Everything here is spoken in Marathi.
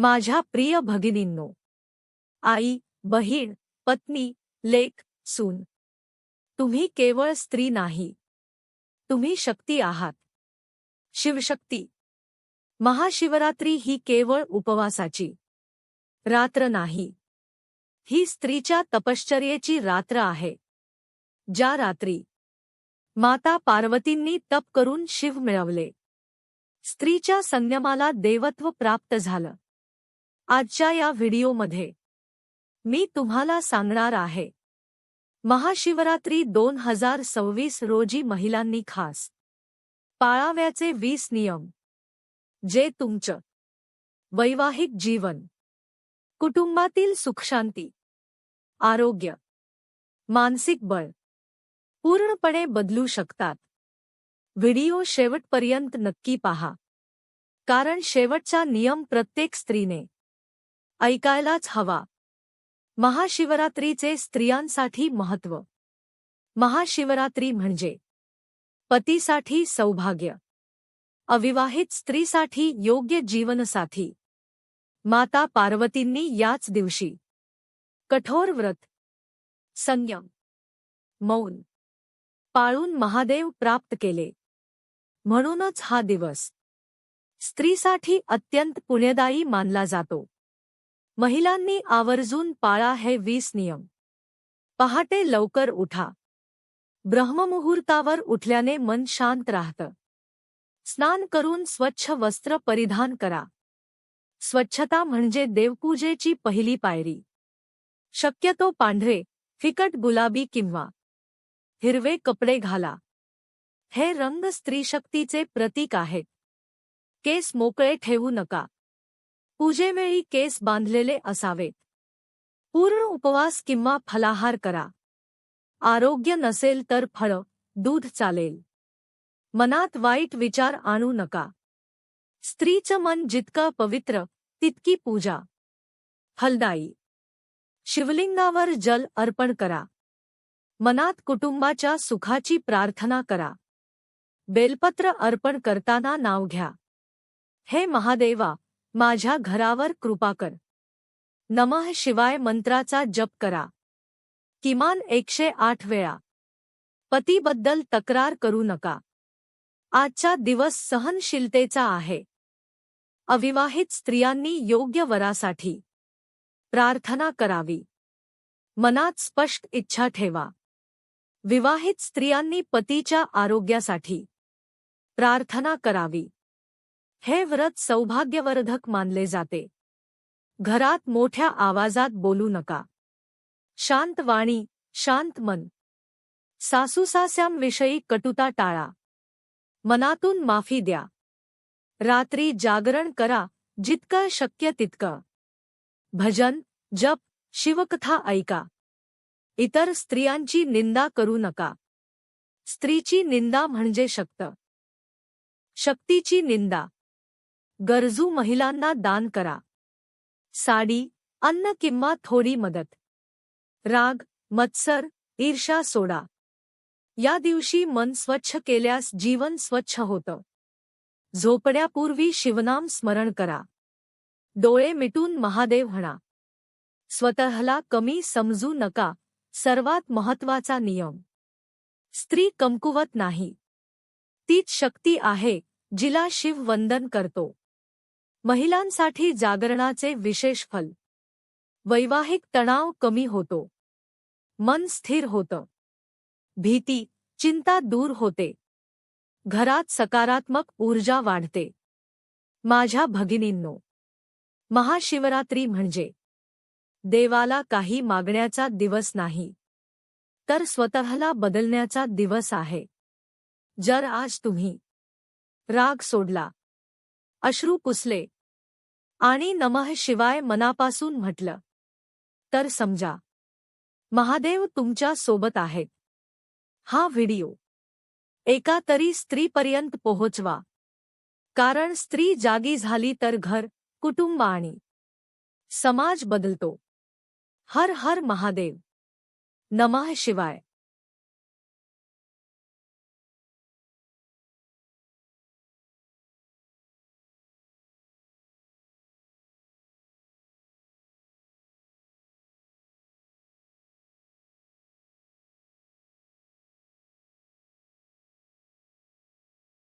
माझ्या प्रिय भगिनींनो आई बहीण पत्नी लेक सून तुम्ही केवळ स्त्री नाही तुम्ही शक्ती आहात. शिवशक्ती महाशिवरात्री ही केवळ उपवासाची रात्र नाही ही स्त्रीच्या तपश्चर्येची रात्र आहे ज्या रात्री माता पार्वतींनी तप करून शिव मिळवले. स्त्रीच्या संयमाला देवत्व प्राप्त झालं. आजच्या या व्हिडिओमध्ये मी तुम्हाला सांगणार आहे. महाशिवरात्री दोन हजार सव्वीस रोजी महिलांनी खास पाळाव्याचे वीस नियम. जे तुमचं वैवाहिक जीवन कुटुंबातील सुखशांती आरोग्य मानसिक बळ पूर्णपणे बदलू शकतात. व्हिडिओ शेवटपर्यंत नक्की पहा. कारण शेवटचा नियम प्रत्येक स्त्रीने ऐकायलाच हवा. महाशिवरात्रीचे स्त्रियांसाठी महत्त्व. महाशिवरात्री म्हणजे पतीसाठी सौभाग्य. अविवाहित स्त्रीसाठी योग्य जीवनसाथी. माता पार्वतींनी याच दिवशी कठोर व्रत संयम मौन पाळून महादेव प्राप्त केले. म्हणूनच हा दिवस स्त्रीसाठी अत्यंत पुण्यदायी मानला जातो. महिलांनी आवर्जून पाळा हे वीस नियम. पहाटे लवकर उठा. ब्रह्ममुहूर्तावर उठल्याने मन शांत राहतं. स्नान करून स्वच्छ वस्त्र परिधान करा. स्वच्छता म्हणजे देवपूजेची पहिली पायरी. शक्यतो पांढरे, फिकट गुलाबी किंवा हिरवे कपडे घाला. हे रंग स्त्रीशक्तीचे प्रतीक आहेत. केस मोकळे ठेवू नका. पूजेवेळी केस बांधलेले असावेत. पूर्ण उपवास किंवा फलाहार करा. आरोग्य नसेल तर फळं दूध चालेल. मनात वाईट विचार आणू नका. स्त्रीचं मन जितकं पवित्र तितकी पूजा. फलदायी. शिवलिंगावर जल अर्पण करा. मनात कुटुंबाच्या सुखाची प्रार्थना करा. बेलपत्र अर्पण करताना नाव घ्या. हे महादेवा माझ्या घरावर कृपा कर. नमः शिवाय मंत्राचा जप करा. किमान एकशे आठ वेळा. पतीबद्दल तक्रार करू नका. आजचा दिवस सहनशीलतेचा आहे. अविवाहित स्त्रियांनी योग्य वरासाठी प्रार्थना करावी. मनात स्पष्ट इच्छा ठेवा. विवाहित स्त्रियांनी पतीच्या आरोग्यासाठी प्रार्थना करावी. हे व्रत सौभाग्यवर्धक मानले जाते. घरात मोठ्या आवाजात बोलू नका. शांत वाणी, शांत मन. सासूसास्यांविषयी कटुता टाळा. मनातून माफ़ी द्या. रात्री जागरण करा, जितकं शक्य तितकं. भजन, जप, शिवकथा ऐका. इतर स्त्रियांची निंदा करू नका. स्त्रीची निंदा म्हणजे शक्त. शक्तीची निंदा. गरजू महिलांना दान करा. साडी अन्न किंवा थोडी मदत. राग मत्सर ईर्षा सोडा. या दिवशी मन स्वच्छ केल्यास जीवन स्वच्छ होतं. झोपण्यापूर्वी शिवनाम स्मरण करा. डोळे मिटून महादेव म्हणा. स्वतःला कमी समजू नका सर्वात महत्त्वाचा नियम. स्त्री कमकुवत नाही. तीच शक्ती आहे जिला शिव वंदन करतो. महिलांसाठी जागरणाचे विशेष फल. वैवाहिक तणाव कमी होतो. मन स्थिर होतं. भीती चिंता दूर होते. घरात सकारात्मक ऊर्जा वाढते. माझ्या भगिनींनो महाशिवरात्री म्हणजे देवाला काही मागण्याचा दिवस नाही तर स्वतःला बदलण्याचा दिवस आहे. जर आज तुम्ही राग सोडला अश्रू पुसले आणि नमः शिवाय मनापासून म्हटलं. तर समजा. महादेव तुमच्यासोबत आहेत. हा व्हिडिओ. एका तरी स्त्रीपर्यंत पोहोचवा. कारण स्त्री जागी झाली तर घर कुटुंब आणि समाज बदलतो. हर हर महादेव. नमः शिवाय.